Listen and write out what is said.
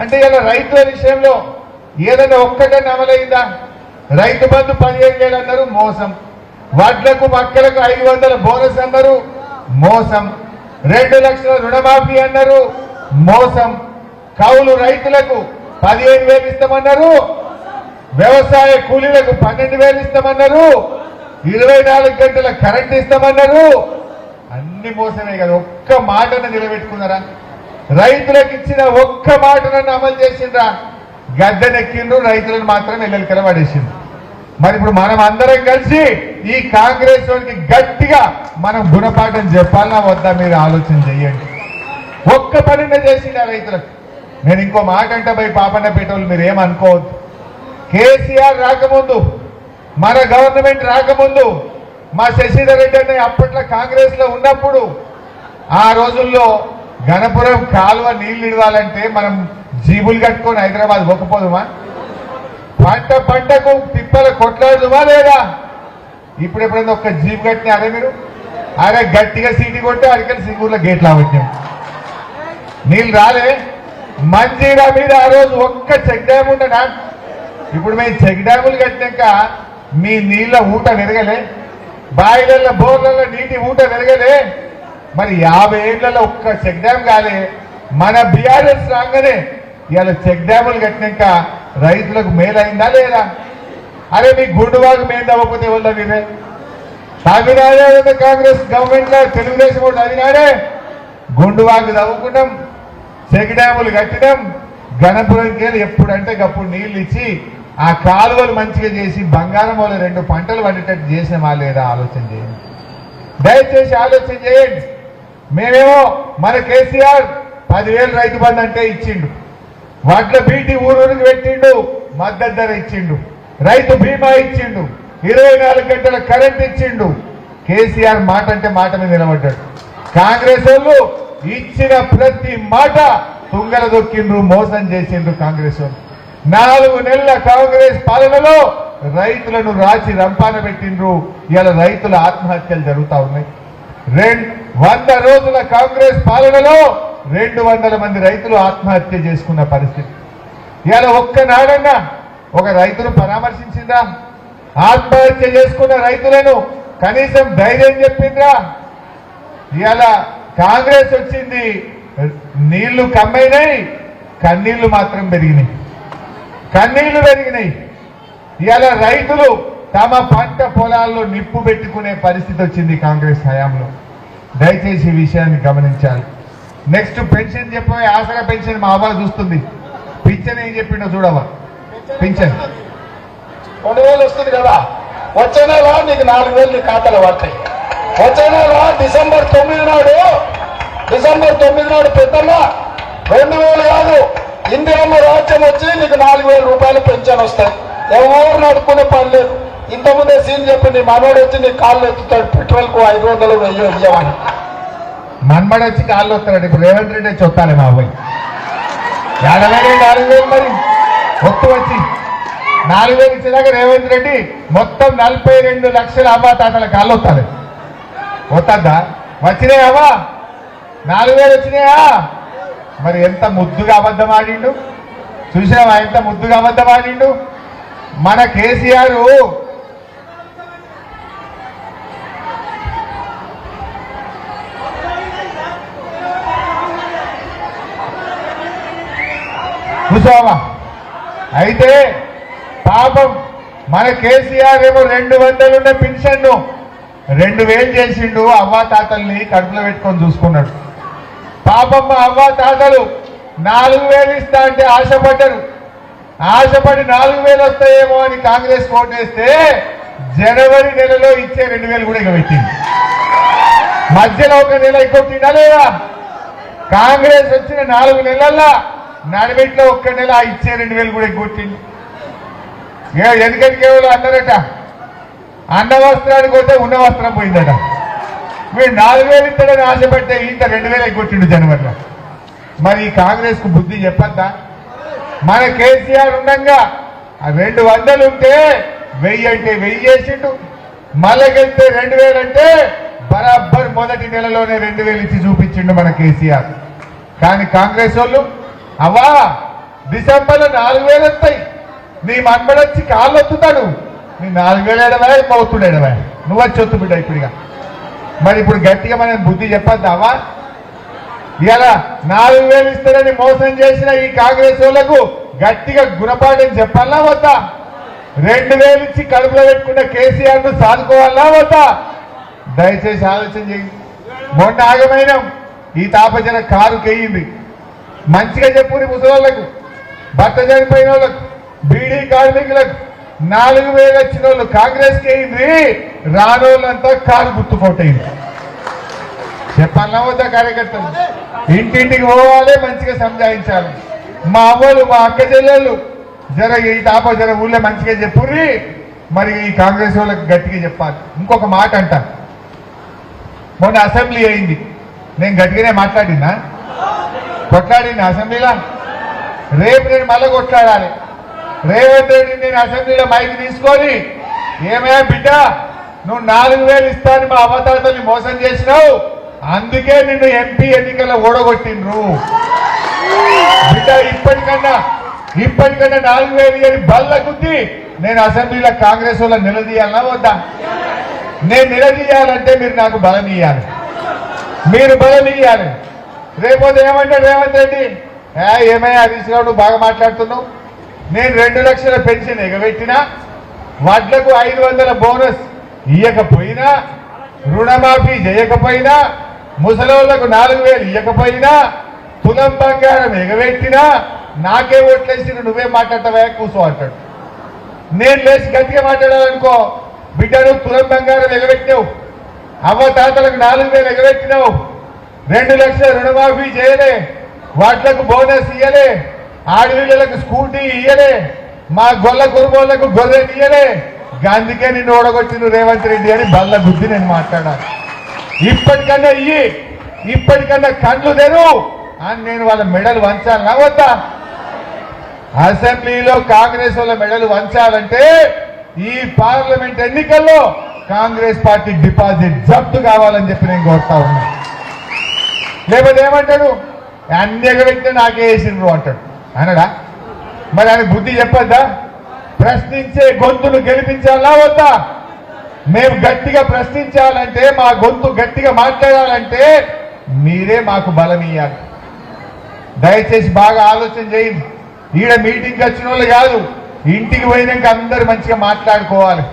అంటే ఇలా రైతుల విషయంలో ఏదైనా ఒక్కటన్నా అమలైందా? రైతు బంధు పదిహేను వేలు అన్నారు మోసం. వడ్లకు మక్కలకు ఐదు వందల బోనస్ అన్నారు మోసం. రెండు లక్షల రుణమాఫీ అన్నారు మోసం. కౌలు రైతులకు పదిహేను వేలు ఇస్తామన్నారు వ్యవసాయ కూలీలకు పన్నెండు వేలు ఇస్తామన్నారు ఇరవై నాలుగు గంటల కరెంట్ ఇస్తామన్నారు. అన్ని మోసమే కదా ఒక్క మాటను నిలబెట్టుకున్నారా? రైతులకు ఇచ్చిన ఒక్క మాటలను అమలు చేసిండ్రా. గద్దెనెక్కిండ్రు రైతులను మాత్రం ఎల్లెలికల పడేసిండ్రు. మరి ఇప్పుడు మనం అందరం కలిసి ఈ కాంగ్రెస్ వారికి గట్టిగా మనం గుణపాఠం చెప్పాలా వద్దా మీరు ఆలోచన చెయ్యండి ఒక్క పనినే చేసిండ రైతులకు. నేను ఇంకో మాట అంటే పోయి పాపన్న మీరు ఏమనుకోవద్దు. కేసీఆర్ రాకముందు మన గవర్నమెంట్ రాకముందు మా శశిధర్ రెడ్డి అనే అప్పట్లో కాంగ్రెస్లో ఉన్నప్పుడు ఆ రోజుల్లో గణపురం కాలువ నీళ్ళు ఇవ్వాలంటే మనం జీబులు కట్టుకొని హైదరాబాద్ పోకపోదుమా? పంట పంటకు తిప్పల కొట్లాడుదుమా లేదా? ఇప్పుడు ఎప్పుడైనా ఒక్క కట్టినా అదే మీరు? అరే గట్టిగా సీటీ కొట్టి అడికల్ సింగూర్లో గేట్లు అవట్టాం నీళ్ళు రాలే. మంజీరా మీద ఆ రోజు ఒక్క చెక్ డ్యామ్ ఉండడా ఇప్పుడు మేము చెక్ డ్యాములు కట్టినాక మీ నీళ్ళ ఊట పెరగలే బాయిలలో బోర్లలో నీటి ఊట పెరగలే మరి యాభై ఏళ్ళలో ఒక్క చెక్ డ్యామ్ కాలే. మన బీఆర్ఎస్ రాగానే ఇవాళ చెక్ డ్యాములు కట్టినాక రైతులకు మేలైందా లేదా? అరే మీ గుండువాకు మేము తవ్వకపోతే వల్ల మీరే తమిళనాడు కాంగ్రెస్ గవర్నమెంట్లో తెలుగుదేశం కూడా తమిళనాడే గుండువాకు తవ్వుకున్నాం చెక్ డ్యాములు కట్టడం గణపురంకి వెళ్ళి ఎప్పుడంటే అప్పుడు నీళ్ళు ఇచ్చి ఆ కాలువలు మంచిగా చేసి బంగారం వల్ల రెండు పంటలు పండేటట్టు చేసినామా లేదా ఆలోచన చేయండి. దయచేసి ఆలోచన చేయండి. మేమేమో మన కేసీఆర్ పదివేలు రైతు బంధు అంటే ఇచ్చిండు. వడ్ల బీటి ఊరూరికి పెట్టిండు మద్దతు ధర ఇచ్చిండు. రైతు బీమా ఇచ్చిండు ఇరవై నాలుగు గంటల కరెంట్ ఇచ్చిండు. కేసీఆర్ మాట అంటే మాట మీద నిలబడ్డాడు. కాంగ్రెస్ వాళ్ళు ఇచ్చిన ప్రతి మాట తుంగల దొక్కిండ్రు మోసం చేసిండ్రు కాంగ్రెస్ వాళ్ళు. నాలుగు నెలల కాంగ్రెస్ పాలనలో రైతులను రాచి రంపాన పెట్టిండ్రు. ఇలా రైతుల ఆత్మహత్యలు జరుగుతా ఉన్నాయి. రెండు వంద రోజుల కాంగ్రెస్ పాలనలో రెండు వందల మంది రైతులు ఆత్మహత్య చేసుకున్న పరిస్థితి. ఇవాళ ఒక్కనాడన్నా ఒక రైతును పరామర్శించిందా? ఆత్మహత్య చేసుకున్న రైతులను కనీసం ధైర్యం చెప్పిందా? ఇవాళ కాంగ్రెస్ వచ్చింది నీళ్ళు కమ్మైనాయి కన్నీళ్ళు మాత్రం పెరిగినాయి. కన్నీళ్ళు పెరిగినాయి. ఇవాళ రైతులు తమ పంట పొలాల్లో నిప్పు పెట్టుకునే పరిస్థితి వచ్చింది కాంగ్రెస్ హయాంలో. దయచేసి ఈ విషయాన్ని గమనించాలి. నెక్స్ట్ పెన్షన్ చెప్పే ఆసరా పెన్షన్ మా అవ్వ చూస్తుంది. పింఛన్ ఏం చెప్పిండో చూడవా? పింఛన్. రెండు వేలు వస్తుంది కదా. వచ్చే నెల నీకు నాలుగు వేలు నీ ఖాతాలో పడతాయి. వచ్చే నెల డిసెంబర్ తొమ్మిది నాడు డిసెంబర్ తొమ్మిది నాడు పెద్దమ్మ రెండు వేలు కాదు ఇందిరమ్మ రాజ్యం వచ్చి నీకు నాలుగు వేల రూపాయలు పెన్షన్ వస్తాయి. ఎవరు నడుపుకునే పని లేదు. ఇంతకుముందే సీన్ చెప్పింది నీ మనోడు వచ్చి నీ కాళ్ళు ఎత్తుతాడు పెట్రోల్కు ఐదు వందలు వెయ్యి ఇవ్వమని మన్మడ వచ్చి కాళ్ళు వస్తాడు ఇప్పుడు రేవంత్ రెడ్డి వచ్చి వస్తాను మా అబ్బాయి. ఏడవేలు నాలుగు వేలు మరి ఒత్తు వచ్చి. నాలుగు వేలు ఇచ్చేదాకా రేవంత్ రెడ్డి మొత్తం నలభై రెండు లక్షల అవ్వా తాతల కాళ్ళు వస్తాడు వస్తుందా వచ్చినాయవా నాలుగు వేలు వచ్చినాయా? మరి ఎంత ముద్దుగా అబద్ధం ఆడిండు? చూసావా ఎంత ముద్దుగా అబద్ధం ఆడిండు? మన కేసీఆర్ చూసావా? అయితే పాపం మన కేసీఆర్ ఏమో రెండు వందలున్న పెన్షన్ను రెండు వేలు చేసిండు అవ్వాతాతల్ని కడుపులో పెట్టుకొని చూసుకున్నాడు. పాపం మా అవ్వాతాతలు నాలుగు వేలు ఇస్తా అంటే ఆశపడ్డారు. ఆశపడి నాలుగు వేలు వస్తాయేమో అని కాంగ్రెస్ ఓటేస్తే జనవరి నెలలో ఇచ్చే రెండు వేలు కూడా ఇక పెట్టింది మధ్యలో ఒక నెల ఇంకొకటి లేదా? కాంగ్రెస్ వచ్చిన నాలుగు నెలల్లో నడిబెట్లో ఒక్క నెల ఇచ్చే రెండు వేలు కూడా ఎగ్గొట్టింది. ఏ- ఎందుకంటే కేవలం అన్నారట? అన్న వస్త్రానికి పోతే ఉన్న వస్త్రం పోయిందట. వీడు నాలుగు వేలు ఇస్తాడని ఆశపడితే ఇంత రెండు వేలు ఎగ్గొట్టిండు జనవరిలో. మరి ఈ కాంగ్రెస్కు బుద్ధి చెప్పద్దా? మన కేసీఆర్ ఉండగా రెండు వందలు ఉంటే వెయ్యి అంటే వెయ్యి చేసిండు. మళ్ళకెళ్తే రెండు వేలు అంటే బరాబర్ మొదటి నెలలోనే రెండు వేలు ఇచ్చి చూపించిండు మన కేసీఆర్. కానీ కాంగ్రెస్ వాళ్ళు అవ్వా డిసెంబర్లో నాలుగు వేలు వస్తాయి. నీ మన్మడొచ్చి కాళ్ళు వత్తుతాడు నీ నాలుగు వేలు ఎడవా మౌతుడు ఎడవా నువ్వు వచ్చి వత్తు బిడ్డ ఇప్పుడుగా. మరి ఇప్పుడు గట్టిగా మనం బుద్ధి చెప్పద్దావా ఇలా నాలుగు వేలు ఇస్తారని మోసం చేసిన ఈ కాంగ్రెస్ వాళ్ళకు గట్టిగా గుణపాఠం చెప్పాలా వద్దా? రెండు వేలు ఇచ్చి కడుపులో పెట్టుకున్న కేసీఆర్ను సాదుకోవాలా వద్దా? దయచేసి ఆలోచన చేయి. మొన్న ఆగమైన. ఈ తాపజన కారు కెయ్యింది మంచిగా చెప్పు ముసలాళ్ళకు భర్త చనిపోయిన వాళ్ళకు బీడీ కార్మికులకు నాలుగు వేలు వచ్చిన వాళ్ళు కాంగ్రెస్ అయింది రానోళ్ళంతా కారు గుర్తుపోటైంది చెప్పాలా వద్దా కార్యకర్తలు? ఇంటింటికి పోవాలి మంచిగా సంజాయించాలి. మా అవ్వలు మా అక్క చెల్లెళ్ళు జర ఈ తాప జర ఊళ్ళో మంచిగా చెప్పుర్రి. మరి ఈ కాంగ్రెస్ వాళ్ళకి గట్టిగా చెప్పాలి. ఇంకొక మాట అంట. మొన్న అసెంబ్లీ అయింది. నేను గట్టిగానే మాట్లాడినా? కొట్లాడిన అసెంబ్లీలో? రేపు నేను మళ్ళీ కొట్లాడాలి. రేవంత్ రెడ్డి నేను అసెంబ్లీలో మైకి తీసుకొని ఏమయ్యా బిడ్డ నువ్వు నాలుగు వేలు ఇస్తాను మా అవతారతల్ని మోసం చేసినావు. అందుకే నిన్ను ఎంపీ ఎన్నికల్లో ఓడగొట్టిండ్రు. బిడ్డ ఇప్పటికన్నా ఇప్పటికన్నా నాలుగు వేలు అని బల్ల గుద్ది నేను అసెంబ్లీలో కాంగ్రెస్ వాళ్ళ నిలదీయాలన్నా వద్దా? నేను నిలదీయాలంటే మీరు నాకు బలం ఇయ్యాలి. మీరు బలం ఇయ్యాలి. రేపోతే ఏమంటాడు రేవంత్ రెడ్డి? ఏ ఏమయ్యా హరీష్ రావు నువ్వు బాగా మాట్లాడుతున్నావు. నేను రెండు లక్షల పెన్షన్ ఎగబెట్టినా వడ్లకు ఐదు వందల బోనస్ ఇయ్యకపోయినా రుణమాఫీ చేయకపోయినా ముసలోళ్ళకు నాలుగు వేలు ఇయ్యకపోయినా తులం బంగారం ఎగబెట్టినా నాకే ఓట్లేసి నువ్వే మాట్లాడతావా? కూసో అంటాడు. నేను లేచి గట్టిగా మాట్లాడాలనుకో బిడ్డను తులం బంగారం ఎగబెట్టినావు. అవ్వ తాతలకు నాలుగు వేలు ఎగబెట్టినావు. రెండు లక్షల రుణమాఫీ చేయలే. వాట్లకు బోనస్ ఇయ్యలే. ఆడపిల్లలకు స్కూటీ ఇయ్యలే. మా గొల్ల కురుబోళ్ళకు గొర్రె ఇయ్యలే. అందుకే నిన్ను ఓడగొట్టిన రేవంత్ రెడ్డి అని బల్ల బుద్ధి నేను మాట్లాడాను ఇప్పటికన్నా ఇయ్యి. ఇప్పటికన్నా కళ్ళు తెరు అని నేను వాళ్ళ మెడలు వంచాలనా వద్దా. అసెంబ్లీలో కాంగ్రెస్ వాళ్ళ మెడలు వంచాలంటే ఈ పార్లమెంట్ ఎన్నికల్లో కాంగ్రెస్ పార్టీ డిపాజిట్ జప్తు కావాలని చెప్పి నేను కోరుతా ఉన్నాను లేకపోతే ఏమంటాడు? అన్ని ఎగబెట్టి నాకే వేసిండ్రు అంటాడు. అనడా మరి ఆయన బుద్ధి చెప్పొద్దా? ప్రశ్నించే గొంతును గెలిపించాలా వద్దా? మేము గట్టిగా ప్రశ్నించాలంటే మా గొంతు గట్టిగా మాట్లాడాలంటే మీరే మాకు బలం ఇవ్వాలి దయచేసి బాగా ఆలోచన చేయండి. ఈడ మీటింగ్కి వచ్చిన వాళ్ళు కాదు ఇంటికి పోయినాక అందరు మంచిగా మాట్లాడుకోవాలి.